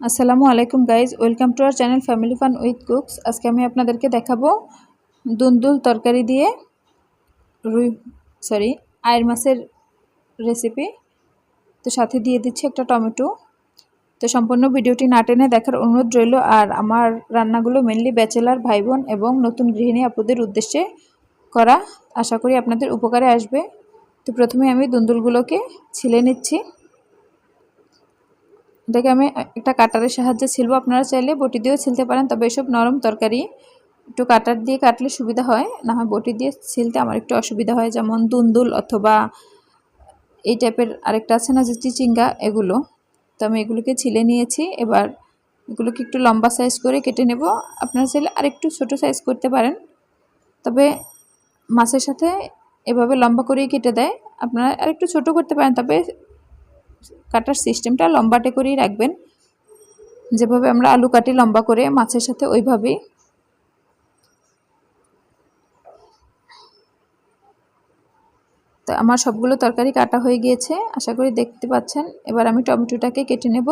আসসালামু আলাইকুম guys, welcome to our channel family fun with cooks. আজকে আমি আপনাদেরকে দেখাবো দুন্দুল তরকারি দিয়ে রুই সরি আয়ের মাছের রেসিপি তো সাথে দিয়ে দিচ্ছি একটা টমেটো। তো সম্পূর্ণ ভিডিওটি না টেনে দেখার অনুরোধ রইল, আর আমার রান্নাগুলো মেনলি ব্যাচেলার ভাই বোন এবং নতুন গৃহিণী আপুদের উদ্দেশ্যে করা। আশা করি আপনাদের উপকারে আসবে। তো প্রথমে আমি দুন্দুলগুলোকে ছিলে নিচ্ছি। এটাকে আমি একটা কাটারের সাহায্যে ছিলবো। আপনারা চাইলে বটি দিয়েও ছিলতে পারেন, তবে এসব নরম তরকারি একটু কাটার দিয়ে কাটলে সুবিধা হয়। না হয় বটি দিয়ে ছিলতে আমার একটু অসুবিধা হয়, যেমন দুন্দুল অথবা এই টাইপের আরেকটা আছে না যে চিচিঙ্গা, এগুলো। তো আমি এগুলোকে ছিলে নিয়েছি। এবার এগুলোকে একটু লম্বা সাইজ করে কেটে নেব। আপনারা চাইলে আরেকটু ছোট সাইজ করতে পারেন। তবে মাছের সাথে এভাবে লম্বা করেই কেটে দেয়। আপনারা আরেকটু ছোট করতে পারেন, তবে কাটার সিস্টেমটা লম্বাটে করেই রাখবেন। যেভাবে আমরা আলু কাটি লম্বা করে মাছের সাথে ওইভাবেই। তো আমার সবগুলো তরকারি কাটা হয়ে গিয়েছে, আশা করি দেখতে পাচ্ছেন। এবার আমি টমেটোটাকে কেটে নেব,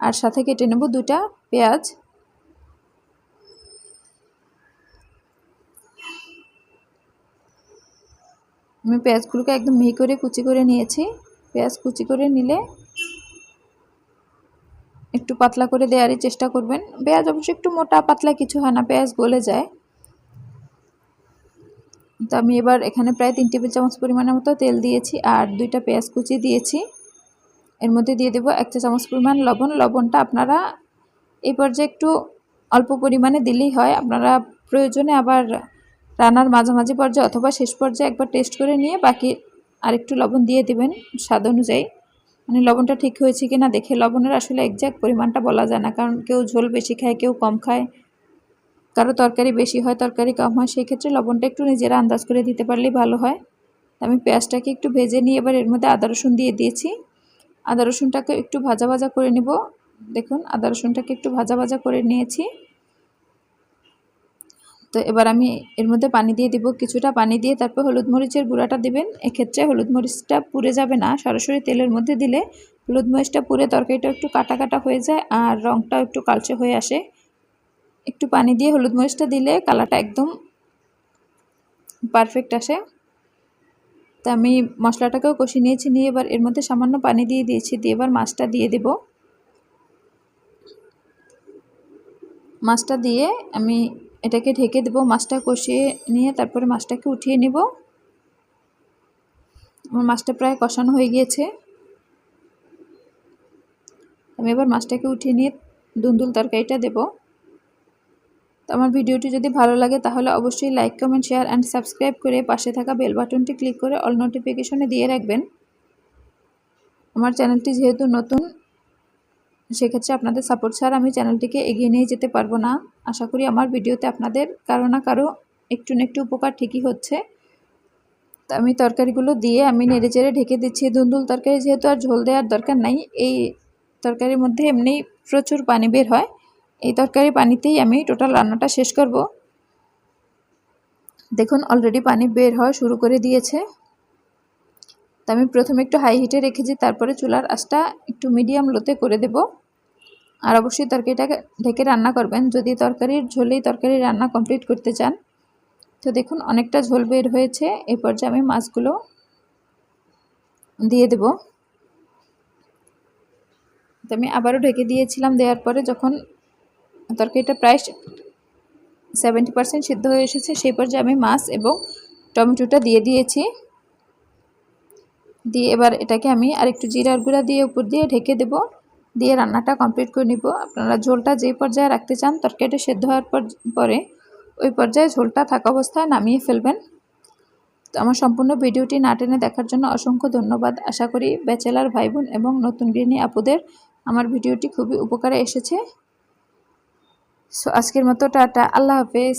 আর সাথে কেটে নেব দুটা পেঁয়াজ। আমি পেঁয়াজগুলোকে একদম মিহি করে কুচি করে নিয়েছি। পেঁয়াজ কুচি করে নিলে একটু পাতলা করে দেওয়ারই চেষ্টা করবেন। পেঁয়াজ অবশ্যই একটু মোটা পাতলা কিছু হয় না, পেঁয়াজ গলে যায়। তো আমি এবার এখানে প্রায় তিন টেবিল চামচ পরিমাণের মতো তেল দিয়েছি আর দুইটা পেঁয়াজ কুচি দিয়েছি। এর মধ্যে দিয়ে দেবো এক চা চামচ পরিমাণ লবণ। লবণটা আপনারা এই পর্যায়ে একটু অল্প পরিমাণে দিলেই হয়। আপনারা প্রয়োজনে আবার রান্নার মাঝামাঝি পর্যায়ে অথবা শেষ পর্যায়ে একবার টেস্ট করে নিয়ে বাকি আরেকটু লবণ দিয়ে দেবেন স্বাদ অনুযায়ী। মানে লবণটা ঠিক হয়েছে কি না দেখে, লবণের আসলে একজ্যাক্ট পরিমাণটা বলা যায় না, কারণ কেউ ঝোল বেশি খায়, কেউ কম খায়। কারও তরকারি বেশি হয়, তরকারি কম হয়, সেই ক্ষেত্রে লবণটা একটু নিজেরা আন্দাজ করে দিতে পারলেই ভালো হয়। আমি পেঁয়াজটাকে একটু ভেজে নিয়ে এবার এর মধ্যে আদা রসুন দিয়ে দিয়েছি। আদা রসুনটাকে একটু ভাজা ভাজা করে নিব। দেখুন, আদা রসুনটাকে একটু ভাজা ভাজা করে নিয়েছি। তো এবার আমি এর মধ্যে পানি দিয়ে দিব, কিছুটা পানি দিয়ে তারপর হলুদ মরিচের গুঁড়াটা দিবেন। এক্ষেত্রে হলুদ মরিচটা পুড়ে যাবে না, সরাসরি তেলের মধ্যে দিলে হলুদ মরিচটা পুড়ে তরকারিটা একটু কাটা কাটা হয়ে যায় আর রঙটাও একটু কালচে হয়ে আসে। একটু পানি দিয়ে হলুদ মরিচটা দিলে কালারটা একদম পারফেক্ট আসে। তা আমি মশলাটাকেও কষিয়ে নিয়েছি, নিয়ে এবার এর মধ্যে সামান্য পানি দিয়ে দিয়েছি, দিয়ে এবার মাছটা দিয়ে দেব। মাছটা দিয়ে আমি এটাকে ঢেকে দেবো মাছটা কষিয়ে নিয়ে তারপরে মাছটাকে উঠিয়ে নিব। আমার মাছটা প্রায় কষানো হয়ে গিয়েছে। আমি এবার মাছটাকে উঠিয়ে নিয়ে দুন্দুল তরকারিটা দেব। তো আমার ভিডিওটি যদি ভালো লাগে তাহলে অবশ্যই like, comment, share and subscribe করে পাশে থাকা বেল বাটনটি ক্লিক করে অল নোটিফিকেশনে দিয়ে রাখবেন। আমার চ্যানেলটি যেহেতু নতুন সেক্ষেত্রে আপনাদের সাপোর্ট ছাড়া আমি চ্যানেলটিকে এগিয়ে নিয়ে যেতে পারব না। আশা করি আমার ভিডিওতে আপনাদের কারও না কারও একটু না একটু উপকার ঠিকই হচ্ছে। তো আমি তরকারিগুলো দিয়ে আমি নেড়ে চেড়ে ঢেকে দিচ্ছি। দুন্দুল তরকারি যেহেতু আর ঝোল দেওয়ার দরকার নাই, এই তরকারির মধ্যে এমনি প্রচুর পানি বের হয়। এই তরকারি পানিতেই আমি টোটাল রান্নাটা শেষ করব। দেখুন অলরেডি পানি বের হওয়া শুরু করে দিয়েছে। তো আমি প্রথমে একটু হাই হিটে রেখেছি, তারপরে চুলার আঁচটা একটু মিডিয়াম লোতে করে দেব। আর অবশ্যই তরকারিটাকে ঢেকে রান্না করবেন। যদি তরকারির ঝোলেই তরকারি রান্না কমপ্লিট করতে চান, তো দেখুন অনেকটা ঝোল বের হয়েছে। এই পর্যায়ে আমি মাছগুলো দিয়ে দেব। তো আমি আবারও ঢেকে দিয়েছিলাম, দেওয়ার পরে যখন তরকারিটা প্রায় সেভেন্টি পার্সেন্ট সিদ্ধ হয়ে এসেছে, সেই পর্যায়ে আমি মাছ এবং টমেটোটা দিয়ে দিয়েছি। দিয়ে এবার এটাকে আমি আরেকটু জিরার গুঁড়া দিয়ে উপর দিয়ে ঢেকে দেব। দিয়ে রান্নাটা কমপ্লিট করে নিব। আপনারা ঝোলটা যে পর্যায়ে রাখতে চান, তরকারিটা সেদ্ধ হওয়ার পর পরে ওই পর্যায়ে ঝোলটা থাকা অবস্থায় নামিয়ে ফেলবেন। তো আমার সম্পূর্ণ ভিডিওটি না টেনে দেখার জন্য অসংখ্য ধন্যবাদ। আশা করি ব্যাচেলার ভাই বোন এবং নতুন গৃহিণী আপুদের আমার ভিডিওটি খুবই উপকারে এসেছে। সো আজকের মতো টাটা। আল্লাহ হাফেজ।